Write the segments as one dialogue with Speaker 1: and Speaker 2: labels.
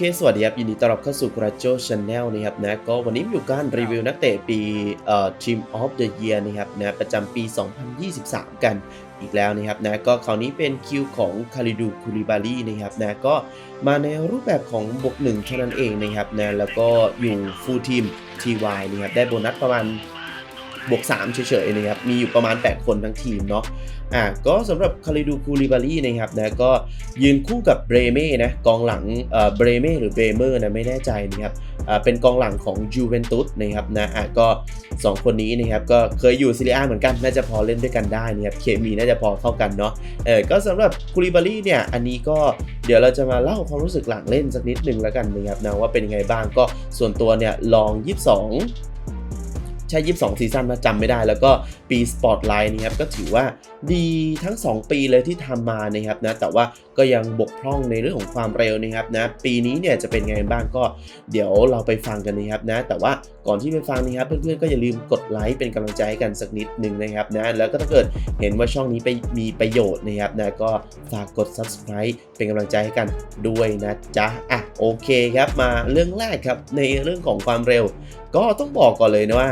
Speaker 1: เค สวัสดีครับ ยินดีต้อนรับเข้าสู่กราโจช n แนลนะครับนะ ก็วันนี้มีอยู่การรีวิวนักเตะปีเอ่อ Team of the Year นะครับนะประจำปี 2023 กันอีกแล้วนะครับนะ ก็คราวนี้เป็นคิวของคาริดูคูลิบาลีนะครับนะ ก็มาในรูปแบบของบวกหนึ่งเท่านั้นเองนะครับนะ แล้วก็อยู่ฟูลทีม TY นะครับ ได้โบนัสประมาณ บวก3เฉยๆนะครับมีอยู่ประมาณ 8 คนทั้งทีมเนาะอะก็สำหรับคาริดูคูลิบารีนะครับนะก็ยืนคู่กับเบรเม่นะกองหลังเอ่อเบรเม่หรือเบรเมอร์นะไม่แน่ใจนะครับอ่าเป็นกองหลังของยูเวนตุสนะครับนะอะก็ 2 คนนี้นะครับก็เคยอยู่ซีเรียเหมือนกันน่าจะพอเล่นด้วยกันได้นะครับเคมีน่าจะพอเข้ากันเนาะเออก็สำหรับคูลิบารีเนี่ยอันนี้ก็เดี๋ยวเราจะมาเล่าความรู้สึกหลังเล่นสักนิดหนึ่งแล้วกันนะครับนะว่าเป็นยังไงบ้างก็ส่วนตัวเนี่ยลอง 22 ใช่22ซีซั่นนะจำไม่ได้ แล้วก็ปี Spotlight นะครับก็ถือว่าดีทั้ง 2 ปีเลยที่ทำมานะครับนะแต่ว่า ก็ยังบกพร่องในเรื่องของความเร็วนะครับนะปีนี้เนี่ยจะเป็นไงบ้างก็เดี๋ยวเราไปฟังกันนะครับนะแต่ว่าก่อนที่ไปฟังนะครับเพื่อนๆก็อย่าลืมกดไลค์เป็นกำลังใจให้กันสักนิดหนึ่งนะครับนะแล้วก็ถ้าเกิดเห็นว่าช่องนี้ไปมีประโยชน์นะครับนะก็ฝากกด subscribe เป็นกำลังใจให้กันด้วยนะจ๊ะอะโอเคครับมาเรื่องแรกครับในเรื่องของความเร็ว ก็ต้องบอกก่อนเลยนะว่า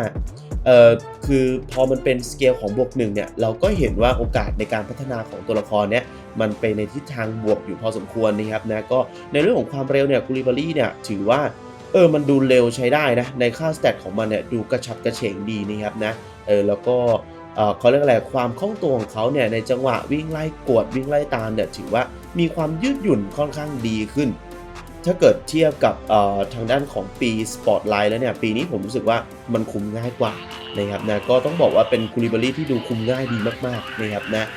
Speaker 1: เอ่อคือพอมันเป็นสเกลของบวกหนึ่งเนี่ยเราก็เห็นว่าโอกาสในการพัฒนาของตัวละครเนี่ยมันไปในทิศทางบวกอยู่พอสมควรนะครับนะก็ในเรื่องของความเร็วเนี่ยกูริบารี่เนี่ยถือว่าเออมันดูเร็วใช้ได้นะในค่าสเตตของมันเนี่ยดูกระชับกระเฉงดีนะครับนะเออแล้วก็เออเขาเรียกอะไรความคล่องตัวของเขาเนี่ยในจังหวะวิ่งไล่กวดวิ่งไล่ตามเนี่ยถือว่ามีความยืดหยุ่นค่อนข้างดีขึ้น ถ้าเกิดเทียบกับทางด้านของปี Spotlight แล้วเนี่ย ปีนี้ผมรู้สึกว่ามันคุมง่ายกว่านะครับนะก็ต้องบอกว่าเป็นคูลิบารีที่ดูคุมง่ายดีมากๆนะครับนะ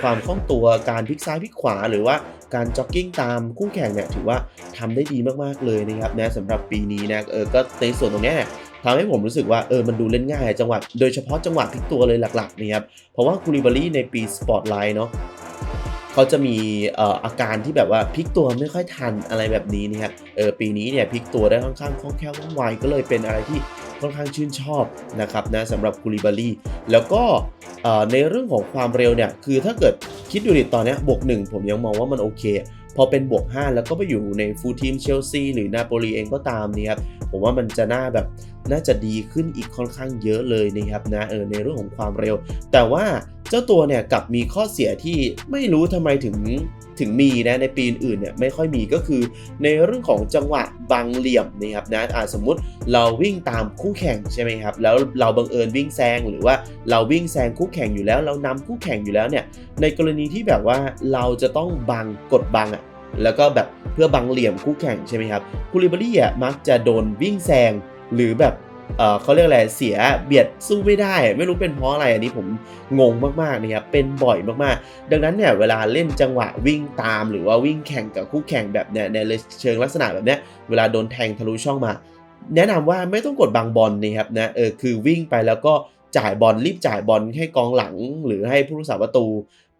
Speaker 1: ความคล่องตัวการพลิกซ้ายพลิกขวาหรือว่าการจ็อกกิ้งตามคู่แข่งเนี่ยถือว่าทำได้ดีมากๆเลยนะครับนะสำหรับปีนี้นะเออก็ในส่วนตรงนี้เนี่ยทำให้ผมรู้สึกว่าเออมันดูเล่นง่ายจังหวะโดยเฉพาะจังหวะพลิกตัวเลยหลักๆนะครับเพราะว่าคูลิบารี่ในปี Spotlight เนาะ เขาจะมีอาการที่แบบว่าพลิกตัวไม่ค่อยทันอะไรแบบนี้นะครับเออปีนี้เนี่ยพลิกตัวได้ค่อนข้างคล่องแคล่วว่องไวก็เลยเป็นอะไรที่ค่อนข้างชื่นชอบนะครับนะสำหรับคูลิบารีแล้วก็ในเรื่องของความเร็วเนี่ยคือถ้าเกิดคิดดูดิตอนนี้บวก1ผมยังมองว่ามันโอเค พอเป็นบวก 5 แล้วก็ไปอยู่ในฟูลทีมเชลซีหรือนาโปลีเองก็ตามนี่ครับผมว่ามันจะน่าแบบน่าจะดีขึ้นอีกค่อนข้างเยอะเลยนะครับนะเออในเรื่องของความเร็ว แต่ว่าเจ้าตัวเนี่ยกลับมีข้อเสียที่ไม่รู้ทำไมถึงถึงมีนะในปีอื่นเนี่ยไม่ค่อยมีก็คือในเรื่องของจังหวะบังเหลี่ยมนะครับนะอาสมมุติเราวิ่งตามคู่แข่งใช่ไหมครับแล้วเราบังเอิญวิ่งแซงหรือว่าเราวิ่งแซงคู่แข่งอยู่แล้ว เรานำคู่แข่งอยู่แล้วเนี่ยในกรณีที่แบบว่าเราจะต้องบังกดบังอะ แล้วก็แบบเพื่อบังเหลี่ยมคู่แข่งใช่ไหมครับคูลิบารี่อะมักจะโดนวิ่งแซงหรือแบบเออเขาเรียกอะไรเสียเบียดสู้ไม่ได้ ไม่รู้เป็นเพราะอะไรอันนี้ผมงงมากๆนะครับเป็นบ่อยมากๆ ดังนั้นเนี่ยเวลาเล่นจังหวะวิ่งตามหรือว่าวิ่งแข่งกับคู่แข่งแบบเนี้ยในเชิงลักษณะแบบเนี้ยเวลาโดนแทงทะลุช่องมา แนะนำว่าไม่ต้องกดบังบอลนะครับนะเออคือวิ่งไปแล้วก็จ่ายบอลรีบจ่ายบอลให้กองหลังหรือให้ผู้รักษาประตู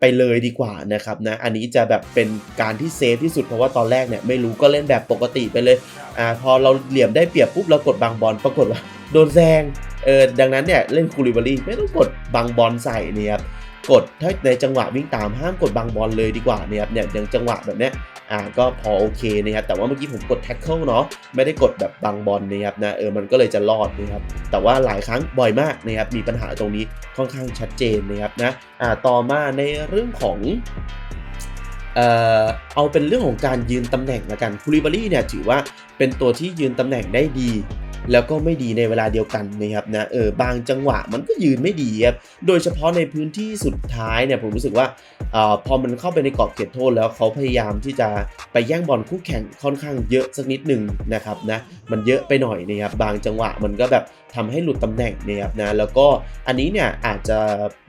Speaker 1: ไปเลยดีกว่านะครับนะอันนี้จะแบบเป็นการที่เซฟที่สุดเพราะว่าตอนแรกเนี่ยไม่รู้ก็เล่นแบบปกติไปเลยอ่าพอเราเหลี่ยมได้เปรียบปุ๊บเรากดบางบอลปรากฏว่าโดนแซงเออดังนั้นเนี่ยเล่นคูลิบารีไม่ต้องกดบางบอลใส่เนี่ยครับ กดถ้าในจังหวะวิ่งตามห้ามกดบังบอลเลยดีกว่านี่ครับเนี่ยอย่างจังหวะแบบเนี้ยอ่าก็พอโอเคนะครับแต่ว่าเมื่อกี้ผมกดแท็กเกิลเนาะไม่ได้กดแบบบังบอลนะครับนะเออมันก็เลยจะรอดนะครับแต่ว่าหลายครั้งบ่อยมากนะครับมีปัญหาตรงนี้ค่อนข้างชัดเจนนะครับนะอ่าต่อมาในเรื่องของเอ่อเอาเป็นเรื่องของการยืนตำแหน่งละกันคูลิบารี่เนี่ยถือว่าเป็นตัวที่ยืนตำแหน่งได้ดี แล้วก็ไม่ดีในเวลาเดียวกันนะครับนะเออบางจังหวะมันก็ยืนไม่ดีครับโดยเฉพาะในพื้นที่สุดท้ายเนี่ยผมรู้สึกว่าเอ่อพอมันเข้าไปในกรอบเขตโทษแล้วเขาพยายามที่จะไปแย่งบอลคู่แข่งค่อนข้างเยอะสักนิดหนึ่งนะครับนะ มันเยอะไปหน่อยนะครับบางจังหวะมันก็แบบทำให้หลุดตำแหน่งนะครับนะแล้วก็อันนี้เนี่ยอาจจะ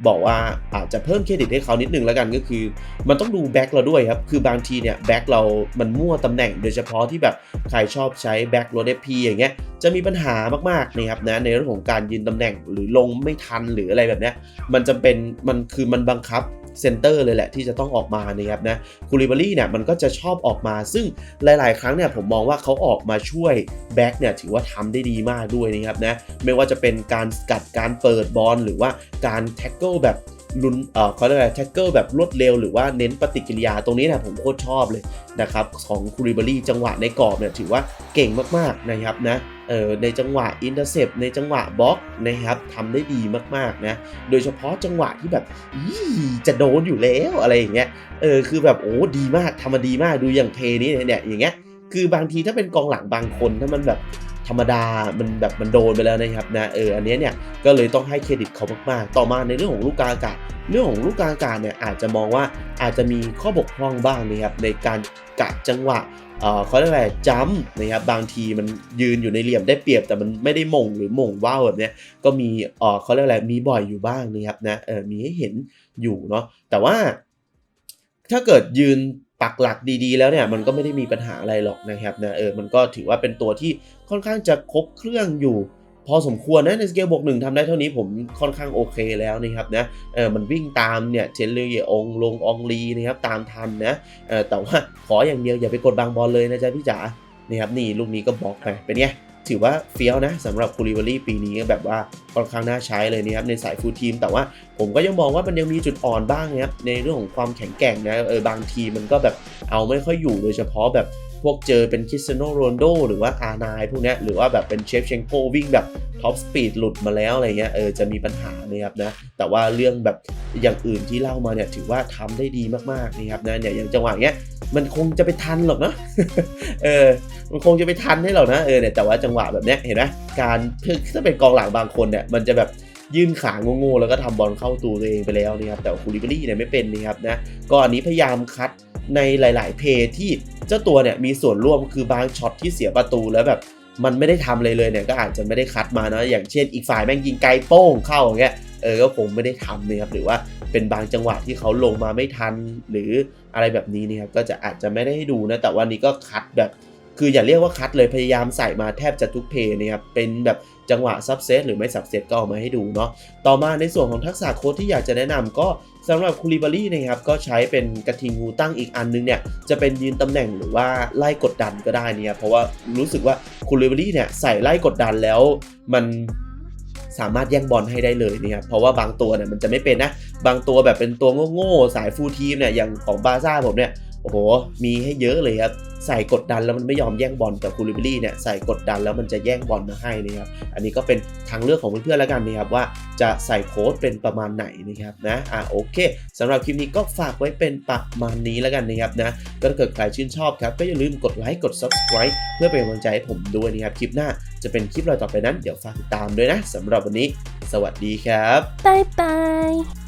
Speaker 1: บอกว่าอาจจะเพิ่มเครดิตให้เขานิดนึงแล้วกันก็คือ มันต้องดูแบ็คเราด้วยครับคือบางทีเนี่ยแบ็คเรามันมั่วตำแหน่ง โดยเฉพาะที่แบบใครชอบใช้แบ็คโรดเอพีอย่างเงี้ยจะมีปัญหามากๆนะครับนะในเรื่องของการยืนตำแหน่งหรือลงไม่ทันหรืออะไรแบบเนี้ยมันจำเป็นมันคือมันบังคับ เซนเตอร์เลยแหละที่จะต้องออกมานะครับนะคูลิบารี่เนี่ยมันก็จะชอบออกมา ซึ่งหลาย ๆ ครั้งเนี่ยผมมองว่าเขาออกมาช่วยแบ็กเนี่ยถือว่าทำได้ดีมากด้วยนะครับนะไม่ว่าจะเป็นการสกัดการเปิดบอลหรือว่าการแท็กเกิลแบบ ลุนเอ่อเขาเรียกอะไรแท็กเกิลแบบรวดเร็วหรือว่าเน้นปฏิกิริยาตรงนี้นะผมโคตรชอบเลยนะครับของคูริเบารีจังหวะในกรอบเนี่ยถือว่าเก่งมากๆนะครับนะเออในจังหวะอินเตอร์เซปในจังหวะบล็อกนะครับทำได้ดีมากๆนะโดยเฉพาะจังหวะที่แบบอีจะโดนอยู่แล้วอะไรอย่างเงี้ยเออคือแบบโอ้ดีมากทำมาดีมากดูอย่างเพนี้เนี่ยอย่างเงี้ยคือบางทีถ้าเป็นกองหลังบางคนถ้ามันแบบ รรมดา มันแบบมันโดนไปแล้วนะครับนะ เออ อันนี้เนี่ยก็เลยต้องให้เครดิตเขามากๆ ต่อมาในเรื่องของลูกกาอากาศ เรื่องของลูกกาอากาศเนี่ยอาจจะมองว่าอาจจะมีข้อบกพร่องบ้างนะครับในการกะจังหวะเอ่อเขาเรียกอะไรจัมป์นะครับบางทีมันยืนอยู่ในเหลี่ยมได้เปรียบแต่มันไม่ได้มงหรือมงว่าวแบบเนี้ยก็มีเอ่อเขาเรียกอะไรมีบ่อยอยู่บ้างนะครับนะเออมีให้เห็นอยู่เนาะแต่ว่าถ้าเกิดยืน ปักหลักดีๆ แล้วเนี่ยมันก็ไม่ได้มีปัญหาอะไรหรอกนะครับนะเออมันก็ถือว่าเป็นตัวที่ค่อนข้างจะครบเครื่องอยู่ พอสมควรนะในสเกลบวกหนึ่งทำได้เท่านี้ผมค่อนข้างโอเคแล้วนะครับนะเออมันวิ่งตามเนี่ยเชนเลเยองลงองลีนะครับตามทันนะเออแต่ว่าขออย่างเดียวอย่าไปกดบางบอลเลยนะจ๊ะพี่จ๋านะครับนี่ลูกนี้ก็บล็อกไปเป็นไง ถือว่าเฟี้ยวนะสำหรับคูริบารีปีนี้แบบว่าค่อนข้างน่าใช้เลยนะครับในสายฟูลทีม แต่ว่าผมก็ยังมองว่ามันยังมีจุดอ่อนบ้างนะครับในเรื่องของความแข็งแกร่งนะเออบางทีมันก็แบบเอาไม่ค่อยอยู่โดยเฉพาะแบบพวกเจอเป็นคริสเตียโนโรนโดหรือว่าอาร์ไนพวกนี้หรือว่าแบบเป็นเชฟเชงโกวิ่งแบบท็อปสปีดหลุดมาแล้วอะไรเงี้ยเออจะมีปัญหานะครับนะแต่ว่าเรื่องแบบอย่างอื่นที่เล่ามาเนี่ยถือว่าทำได้ดีมากๆนะครับนะเนี่ยอย่างจังหวะเนี้ย มันคงจะไปทันหรอกเนาะเออมันคงจะไปทันให้เรานะเออเนี่ยแต่ว่าจังหวะแบบเนี้ยเห็นไหมการคือถ้าเป็นกองหลังบางคนเนี่ยมันจะแบบยื่นขาโง่ๆแล้วก็ทำบอลเข้าตัวตัวเองไปแล้วนะครับแต่คูลิบารี่เนี่ยไม่เป็นนะครับนะก็อันนี้พยายามคัดในหลาย ๆ เพย์ที่เจ้าตัวเนี่ยมีส่วนร่วมคือบางช็อตที่เสียประตูแล้วแบบมันไม่ได้ทำอะไรเลยเนี่ยก็อาจจะไม่ได้คัดมานะอย่างเช่นอีกฝ่ายแม่งยิงไกลโป้งเข้าอย่างเงี้ย เออก็คงไม่ได้ทำนะครับหรือว่าเป็นบางจังหวะที่เขาลงมาไม่ทัน หรืออะไรแบบนี้นะครับก็จะอาจจะไม่ได้ให้ดูนะแต่วันนี้ก็คัดแบบคืออย่าเรียกว่าคัดเลยพยายามใส่มาแทบจะทุกเพลย์นะครับเป็นแบบจังหวะซับเซตหรือไม่ซับเซตก็เอามาให้ดูเนาะต่อมาในส่วนของทักษะโค้ดที่อยากจะแนะนำก็สำหรับคูลิบารี่นะครับก็ใช้เป็นกระทิงงูตั้งอีกอันนึงเนี่ยจะเป็นยืนตำแหน่งหรือว่าไล่กดดันก็ได้เนี่ยเพราะว่ารู้สึกว่าคูลิบารี่เนี่ยใส่ไล่กดดันแล้วมัน สามารถแย่งบอลให้ได้เลยนะครับเพราะว่าบางตัวเนี่ยมันจะไม่เป็นนะ บางตัวแบบเป็นตัวโง่ๆสายฟูลทีมเนี่ยอย่างของบาซ่าผมเนี่ยโอ้โห มีให้เยอะเลยครับ ใส่กดดันแล้วมันไม่ยอมแย่งบอลแต่คูลิบารี่เนี่ยใส่กดดันแล้วมันจะแย่งบอลมาให้นะครับ อันนี้ก็เป็นทางเลือกของเพื่อนๆแล้วกันนะครับว่าจะใส่โค้ดเป็นประมาณไหนนะครับนะ อะโอเคสำหรับคลิปนี้ก็ฝากไว้เป็นประมาณนี้แล้วกันนะครับนะ ก็ถ้าเกิดใครชื่นชอบครับก็อย่าลืมกดไลค์กด subscribe เพื่อเป็นกำลังใจให้ผมด้วยนะครับคลิปหน้า จะเป็นคลิปอะไรต่อไปนั้น เดี๋ยวฝากติดตามด้วยนะสำหรับวันนี้ สวัสดีครับ
Speaker 2: บายบาย